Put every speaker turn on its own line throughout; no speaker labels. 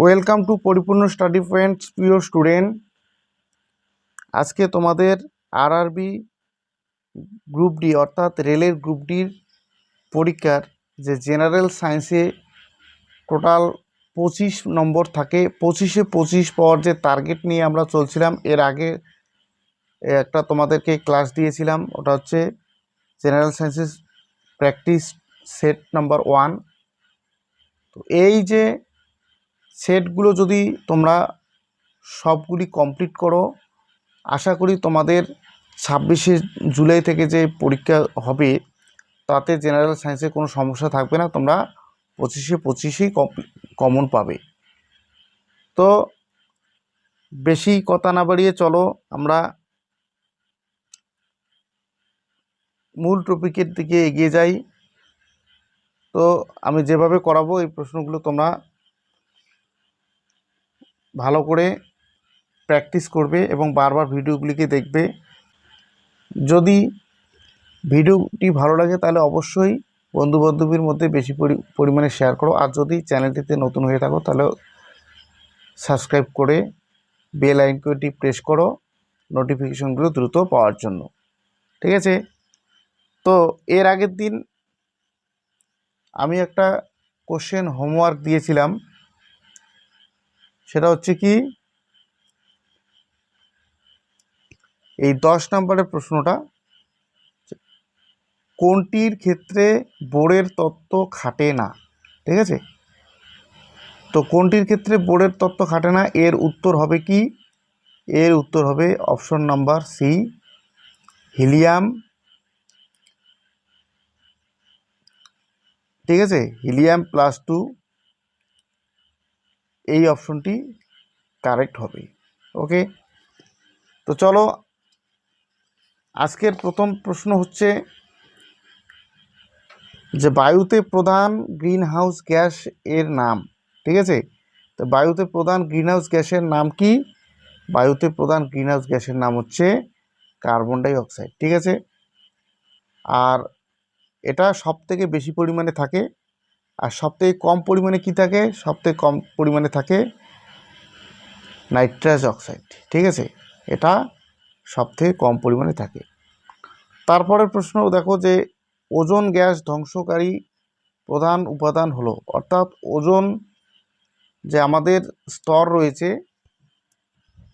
Welcome to Paripurna study points প্রিয় student. আজকে তোমাদের আরআরবি গ্রুপ ডি, অর্থাৎ রেলের গ্রুপ ডির পরীক্ষার যে জেনারেল সায়েন্সে টোটাল পঁচিশ নম্বর থাকে, পঁচিশে পঁচিশ পাওয়ার যে টার্গেট নিয়ে আমরা চলছিলাম, এর আগে একটা তোমাদেরকে ক্লাস দিয়েছিলাম, ওটা হচ্ছে general sciences practice set number one. তো এই যে সেটগুলো যদি তোমরা সবগুলি কমপ্লিট করো, আশা করি তোমাদের ছাব্বিশে জুলাই থেকে যে পরীক্ষা হবে, তাতে জেনারেল সায়েন্সে কোনো সমস্যা থাকবে না, তোমরা পঁচিশে পঁচিশেই কমন পাবে। তো বেশি কথা না বাড়িয়ে চলো, আমরা মূল টপিকের দিকে এগিয়ে যাই। তো আমি যেভাবে করাবো, এই প্রশ্নগুলো তোমরা ভালো করে প্র্যাকটিস করবে এবং বারবার ভিডিওগুলিকে দেখবে। যদি ভিডিওটি ভালো লাগে তাহলে অবশ্যই বন্ধু বান্ধবীর মধ্যে বেশি পরিমাণে শেয়ার করো। আর যদি চ্যানেলটিতে নতুন হয়ে থাকো তাহলে সাবস্ক্রাইব করে বেল আইকনটি প্রেস করো নোটিফিকেশনগুলো দ্রুত পাওয়ার জন্য। ঠিক আছে? তো এর আগের দিন আমি একটা কোশ্চেন হোমওয়ার্ক দিয়েছিলাম। সেটা হচ্ছে কি? এই দশ নম্বরের প্রশ্নটা, কোনটির ক্ষেত্রে বোর্ডের তত্ত্ব খাটে না? ঠিক আছে? তো কোনটির ক্ষেত্রে বোর্ডের তত্ত্ব খাটে না? এর উত্তর হবে কি? এর উত্তর হবে অপশন নাম্বার সি, হিলিয়াম। ঠিক আছে? হিলিয়াম প্লাস টু এই অপশনটি কারেক্ট হবে, ওকে? তো চলো, আজকের প্রথম প্রশ্ন হচ্ছে যে বায়ুতে প্রধান গ্রিন হাউস গ্যাস এর নাম, ঠিক আছে? তো বায়ুতে প্রধান গ্রিন হাউস গ্যাসের নাম কি? বায়ুতে প্রধান গ্রিন হাউস গ্যাসের নাম হচ্ছে কার্বন ডাই অক্সাইড ঠিক আছে? আর এটা সব থেকে বেশি পরিমাণে থাকে আর সবথেকে কম পরিমাণে কি থাকে? সবথেকে কম পরিমাণে থাকে নাইট্রাস অক্সাইড, ঠিক আছে? এটা সবথেকে কম পরিমাণে থাকে। তারপরের প্রশ্ন, দেখো যে ওজোন গ্যাস ধ্বংসকারী প্রধান উপাদান হলো, অর্থাৎ ওজোন যে আমাদের স্তর রয়েছে,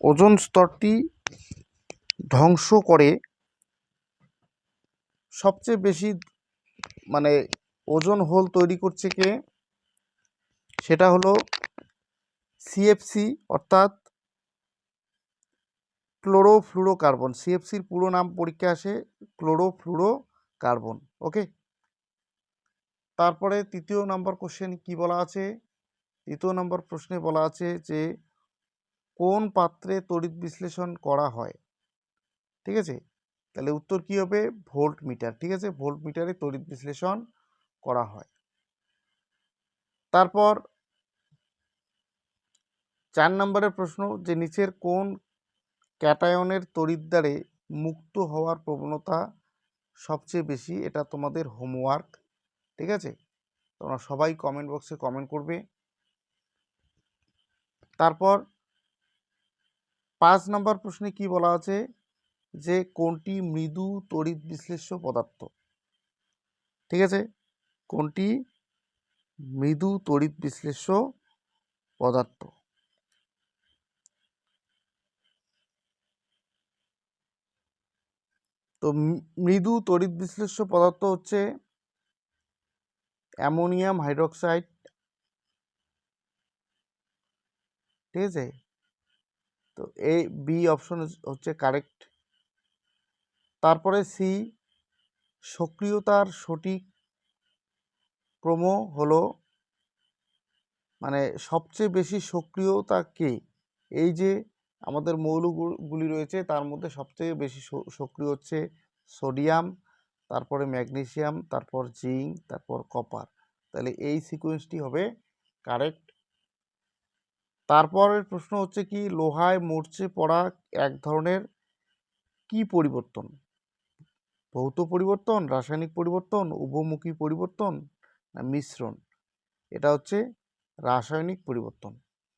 ওজোন স্তরটি ধ্বংস করে সবচেয়ে বেশি মানে ওজোন হোল তৈরি করছে কে? সেটা হলো সিএফসি অর্থাৎ ক্লোরোফ্লুরোকার্বন। সিএফসির পুরো নাম পরীক্ষা আসে ক্লোরোফ্লুরোকার্বন, ওকে? তারপরে তৃতীয় নম্বর কোশ্চেন কি বলা আছে? তৃতীয় নম্বর প্রশ্নে বলা আছে যে কোন পাত্রে তড়িৎ বিশ্লেষণ করা হয়? ঠিক আছে? তাহলে উত্তর কি হবে? ভোল্ট মিটার ঠিক আছে? ভোল্ট মিটারে তড়িৎ বিশ্লেষণ করা হয়। তারপর চার নম্বরের প্রশ্ন যে নিচের কোন ক্যাটায়নের তড়িৎদ্বারে মুক্ত হওয়ার প্রবণতা সবচেয়ে বেশি? এটা তোমাদের হোমওয়ার্ক ঠিক আছে? তোমরা সবাই কমেন্ট বক্সে কমেন্ট করবে। তারপর পাঁচ নম্বর প্রশ্নে কি বলা আছে? যে কোনটি মৃদু তড়িৎ বিশ্লেষ্য পদার্থ? ঠিক আছে? কোনটি? মৃদু তড়িৎ বিশ্লেষ্য পদার্থ। তো মৃদু তড়িৎ বিশ্লেষ্য পদার্থ হচ্ছে অ্যামোনিয়াম হাইড্রোক্সাইড। ঠিক আছে? তো এ, বি অপশন হচ্ছে কারেক্ট। তারপরে সি, সক্রিয়তার সঠিক ক্রম হলো মানে সবচেয়ে বেশি সক্রিয়তা কে? এই যে আমাদের মৌলগুলি রয়েছে, তার মধ্যে সবচেয়ে বেশি সক্রিয় হচ্ছে সোডিয়াম, তারপরে ম্যাগনেসিয়াম, তারপর জিঙ্ক, তারপর কপার। তাহলে এই সিকোয়েন্সটি হবে কারেক্ট। তারপরের প্রশ্ন হচ্ছে কি, লোহায় মরচে পড়া এক ধরনের কি পরিবর্তন? ভৌত পরিবর্তন, রাসায়নিক পরিবর্তন, উভমুখী পরিবর্তন? না মিশ্রণ। এটা হচ্ছে রাসায়নিক পরিবর্তন,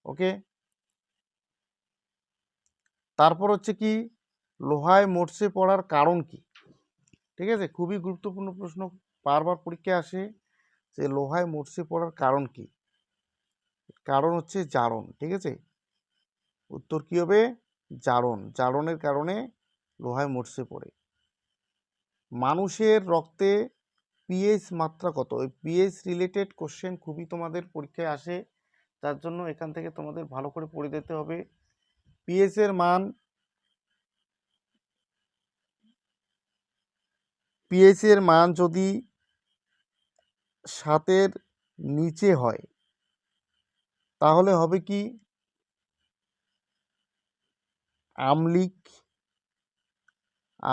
ওকে? তারপর হচ্ছে কি, লোহায় মরচে পড়ার কারণ কি? ঠিক আছে? খুবই গুরুত্বপূর্ণ প্রশ্ন, বারবার পরীক্ষায় আসে যে লোহায় মরচে পড়ার কারণ কি? কারণ হচ্ছে জারণ, ঠিক আছে? উত্তর কি হবে? জারণ। জারণের কারণে লোহায় মরচে পড়ে। মানুষের রক্তে পিএইচ মাত্রা কত? ওই পিএইচ রিলেটেড কোশ্চেন খুবই তোমাদের পরীক্ষায় আসে। তার জন্য এখান থেকে তোমাদের ভালো করে পড়ে দিতে হবে। পিএইচ এর মান পিএইচ এর মান যদি সাতের নিচে হয়, তাহলে হবে কি? আমলিক।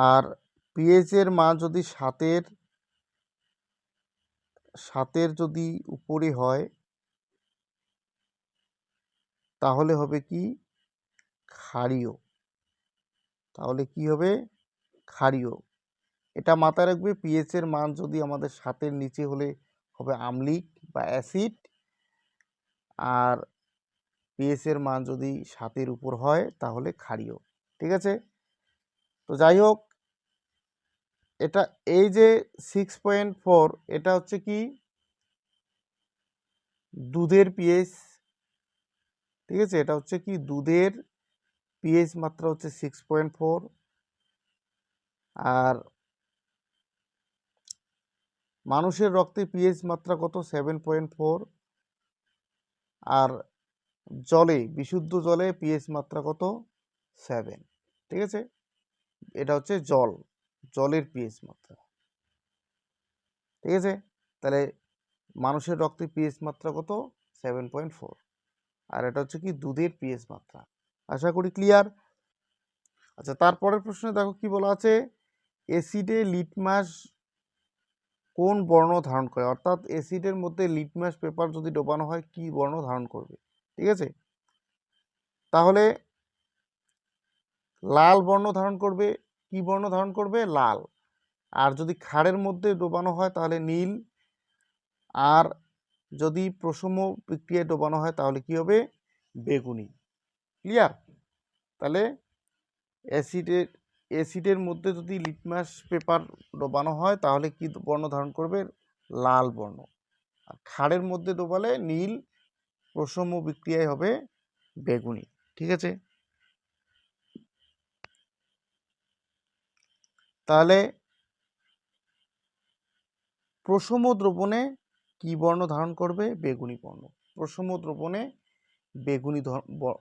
আর পিএইচ এর মান যদি সাতের সাতের যদি উপরে হয়, তাহলে হবে কি? ক্ষারীয়। তাহলে কি হবে? ক্ষারীয়। এটা মাথায় রাখবে পিএইচ এর মান যদি আমাদের সাতের নিচে হলে হবে আমলিক বা অ্যাসিড, আর পিএইচ এর মান যদি সাতের উপর হয়, তাহলে ক্ষারীয়। ঠিক আছে? তো যাই হোক এটা এই যে সিক্স পয়েন্ট ফোর এটা হচ্ছে কি? দুধের পিএইচ ঠিক আছে? এটা হচ্ছে কি? দুধের পিএইচ মাত্রা হচ্ছে সিক্স পয়েন্ট ফোর আর মানুষের রক্তে পিএইচ মাত্রা কত? সেভেন পয়েন্ট ফোর আর জলে, বিশুদ্ধ জলে পিএইচ মাত্রা কত? সেভেন ঠিক আছে? এটা হচ্ছে জল। জলের পিএইচ মাত্রা। ঠিক আছে? তাহলে মানুষের রক্তে পিএইচ মাত্রা কত? সেভেন পয়েন্ট ফোর আর এটা হচ্ছে কি? দুধের পিএইচ মাত্রা। আশা করি ক্লিয়ার আচ্ছা তারপরের প্রশ্নে দেখো কি বলা আছে? অ্যাসিডে লিটমাস কোন বর্ণ ধারণ করে? অর্থাৎ অ্যাসিডের মধ্যে লিটমাস পেপার যদি ডোবানো হয়, কি বর্ণ ধারণ করবে? ঠিক আছে? তাহলে লাল বর্ণ ধারণ করবে কি বর্ণ ধারণ করবে? লাল। আর যদি খাড়ের মধ্যে ডোবানো হয় তাহলে নীল। আর যদি প্রসম প্রক্রিয়ায় ডোবানো হয় তাহলে কি হবে? বেগুনি। ক্লিয়ার? তাহলে অ্যাসিডের অ্যাসিডের মধ্যে যদি লিটমাস পেপার ডোবানো হয় তাহলে কি বর্ণ ধারণ করবে? লাল বর্ণ। আর খাড়ের মধ্যে ডোবালে নীল প্রসম বিক্রিয়ায় হবে বেগুনি। ঠিক আছে? তাহলে প্রসম দ্রবণে কি বর্ণ ধারণ করবে? বেগুনি বর্ণ। প্রসম দ্রবণে বেগুনি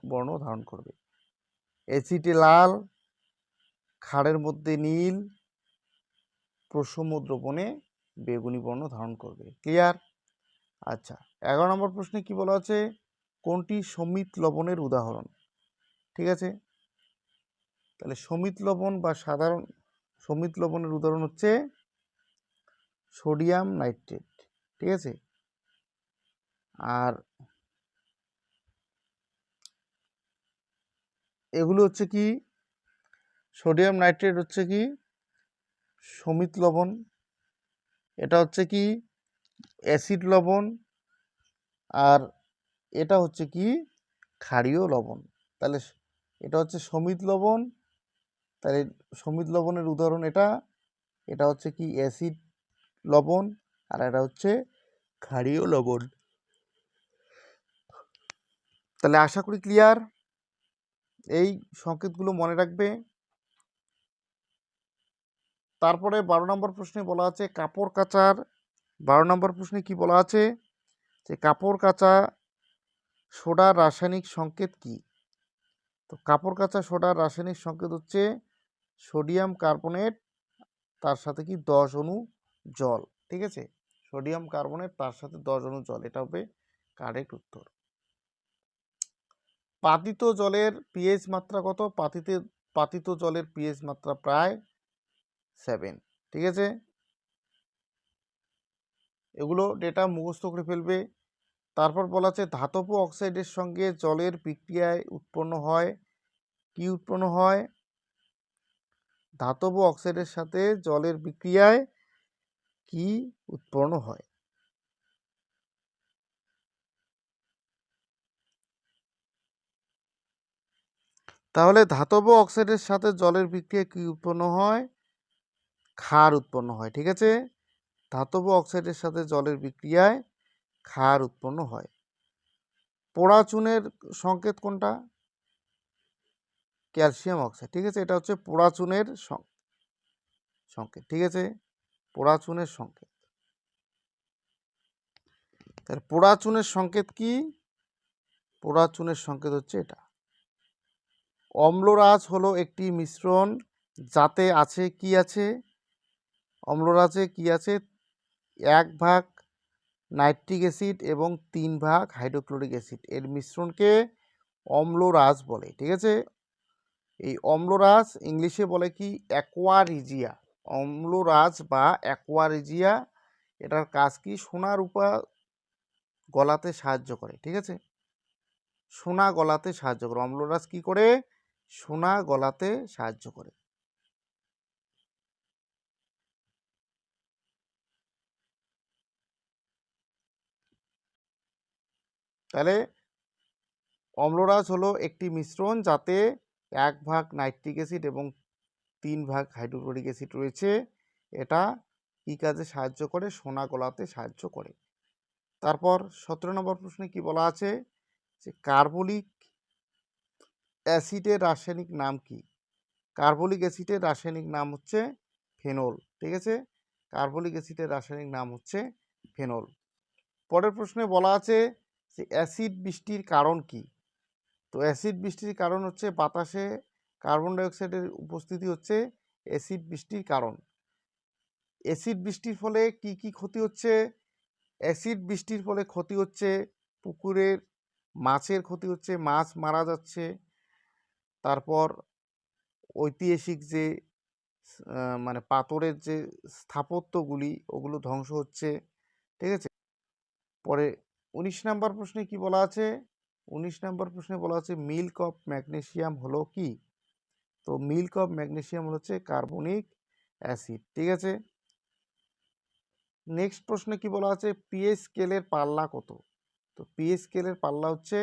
বর্ণ ধারণ করবে। অ্যাসিডে লাল, খাড়ের মধ্যে নীল প্রসম দ্রবণে বেগুনি বর্ণ ধারণ করবে। ক্লিয়ার? আচ্ছা এগারো নম্বর প্রশ্নে কি বলা আছে? কোনটি সমিত লবণের উদাহরণ? ঠিক আছে? তাহলে সমিত লবণ বা সাধারণ সমিত লবণের উদাহরণ হচ্ছে সোডিয়াম নাইট্রেট, ঠিক আছে? আর এগুলো হচ্ছে কি? সোডিয়াম নাইট্রেট হচ্ছে কি? সমিত লবণ। এটা হচ্ছে কি? অ্যাসিড লবণ। আর এটা হচ্ছে কি? ক্ষারীয় লবণ। তাহলে এটা হচ্ছে সমিত লবণ তাহলে সমিত লবণের উদাহরণ এটা এটা হচ্ছে কি অ্যাসিড লবণ আর এটা হচ্ছে ক্ষারীয় লবণ। তাহলে আশা করি ক্লিয়ার এই সংকেতগুলো মনে রাখবে। তারপরে বারো নম্বর প্রশ্নে বলা আছে কাপড় কাচার, বারো নম্বর প্রশ্নে কি বলা আছে? যে কাপড় কাচা সোডার রাসায়নিক সংকেত কি? তো কাপড় কাচা সোডার রাসায়নিক সংকেত হচ্ছে সোডিয়াম কার্বনেট, তার সাথে কি দশ অণু জল, ঠিক আছে? সোডিয়াম কার্বনেট, তার সাথে দশ অণু জল, এটা হবে কারেক্ট উত্তর। পাতিত জলের পিএইচ মাত্রা কত? পাতিতে, পাতিত জলের পিএইচ মাত্রা প্রায় সেভেন ঠিক আছে? এগুলো ডেটা মুখস্থ করে ফেলবে। তারপর বলা আছে, ধাতব অক্সাইডের সঙ্গে জলের বিক্রিয়ায় উৎপন্ন হয়, কি উৎপন্ন হয়? ধাতব অক্সাইডের সাথে জলের বিক্রিয়ায় কি উৎপন্ন হয়? তাহলে ধাতব অক্সাইডের সাথে জলের বিক্রিয়া কি উৎপন্ন হয়? ক্ষার উৎপন্ন হয়, ঠিক আছে? ধাতব অক্সাইডের সাথে জলের বিক্রিয়ায় ক্ষার উৎপন্ন হয়। পোড়া চুনের সংকেত কোনটা? ক্যালসিয়াম অক্সাইড, ঠিক আছে? এটা হচ্ছে পোড়া চুনের সং- সংকেত, ঠিক আছে? পোড়া চুনের সংকেত। তাহলে পোড়া চুনের সংকেত কি? পোড়া চুনের সংকেত হচ্ছে এটা। অম্লরাজ হলো একটি মিশ্রণ যাতে আছে কি আছে? অম্লরাজে কি আছে? এক ভাগ নাইট্রিক অ্যাসিড এবং তিন ভাগ হাইড্রোক্লোরিক অ্যাসিড। এর মিশ্রণকে অম্লরাজ বলে, ঠিক আছে? এই অম্লরাজ ইংলিশে বলে কি অ্যাকোয়ারিজিয়া। অম্লরাজ বা অ্যাকোয়ারিজিয়া এটার কাজ কি? সোনা রূপা গলাতে সাহায্য করে, ঠিক আছে? সোনা গলাতে সাহায্য করে। অম্লরাজ কি করে? সোনা গলাতে সাহায্য করে। তাহলে অম্লরাজ হলো একটি মিশ্রণ যাতে এক ভাগ নাইট্রিক অ্যাসিড এবং তিন ভাগ হাইড্রোক্লোরিক অ্যাসিড রয়েছে। এটা কী কাজে সাহায্য করে? সোনা গলাতে সাহায্য করে। তারপর সতেরো নম্বর প্রশ্নে কি বলা আছে? যে কার্বলিক অ্যাসিডের রাসায়নিক নাম কি? কার্বলিক অ্যাসিডের রাসায়নিক নাম হচ্ছে ফেনল, ঠিক আছে? কার্বলিক অ্যাসিডের রাসায়নিক নাম হচ্ছে ফেনল। পরের প্রশ্নে বলা আছে যে অ্যাসিড বৃষ্টির কারণ কি? তো অ্যাসিড বৃষ্টির কারণ হচ্ছে বাতাসে কার্বন ডাইঅক্সাইডের উপস্থিতি হচ্ছে অ্যাসিড বৃষ্টির কারণ। অ্যাসিড বৃষ্টির ফলে কি কি ক্ষতি হচ্ছে? অ্যাসিড বৃষ্টির ফলে ক্ষতি হচ্ছে পুকুরের, মাছের ক্ষতি হচ্ছে, মাছ মারা যাচ্ছে। তারপর ঐতিহাসিক যে মানে পাথরের যে স্থাপত্যগুলি, ওগুলো ধ্বংস হচ্ছে, ঠিক আছে? পরে উনিশ নাম্বার প্রশ্নে কি বলা আছে? উনিশ নাম্বার প্রশ্নে বলা হচ্ছে মিল্ক অফ ম্যাগনেসিয়াম হলো কি? তো মিল্ক অফ ম্যাগনেসিয়াম হচ্ছে কার্বনিক অ্যাসিড ঠিক আছে? নেক্সট প্রশ্নে কি বলা আছে পিএইচ স্কেলের পাল্লা কত? তো পিএইচ স্কেলের পাল্লা হচ্ছে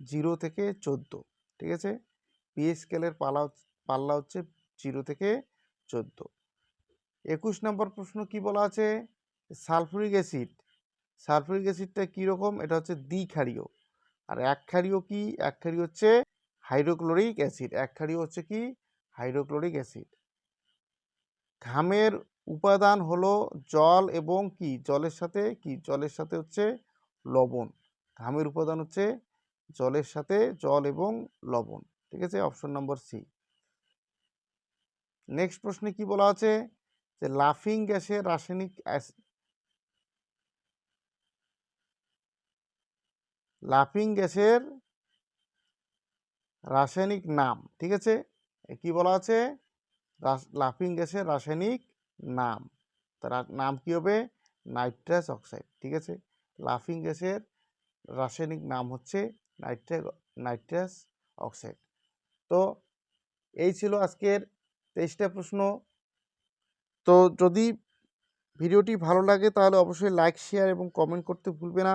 জিরো থেকে চোদ্দ, ঠিক আছে? পিএইচ স্কেলের পাল্লা পাল্লা হচ্ছে জিরো থেকে চোদ্দ। একুশ নম্বর প্রশ্ন কি বলা আছে সালফুরিক অ্যাসিড সালফুরিক অ্যাসিডটা কীরকম এটা হচ্ছে দ্বিক্ষারীয়। আর এক একক্ষারীয় কি, এক একক্ষারীয় হচ্ছে হাইড্রোক্লোরিক অ্যাসিড, এক একক্ষারীয় হচ্ছে কি হাইড্রোক্লোরিক অ্যাসিড। ঘামের উপাদান হলো জল এবং কি, জলের সাথে কি, জলের সাথে হচ্ছে লবণ। ঘামের উপাদান হচ্ছে জলের সাথে জল এবং লবণ, ঠিক আছে? অপশন নম্বর সি নেক্সট প্রশ্নে কি বলা আছে? যে লাফিং গ্যাসের রাসায়নিক লাফিং গ্যাসের রাসায়নিক নাম, ঠিক আছে? কি বলা আছে? লাফিং গ্যাসের রাসায়নিক নাম। তার নাম কি হবে? নাইট্রাস অক্সাইড, ঠিক আছে? লাফিং গ্যাসের রাসায়নিক নাম হচ্ছে নাইট্রা, নাইট্রাস অক্সাইড। তো এই ছিল আজকের তেইশটা প্রশ্ন। তো যদি ভিডিওটি ভালো লাগে তাহলে অবশ্যই লাইক, শেয়ার এবং কমেন্ট করতে ভুলবে না।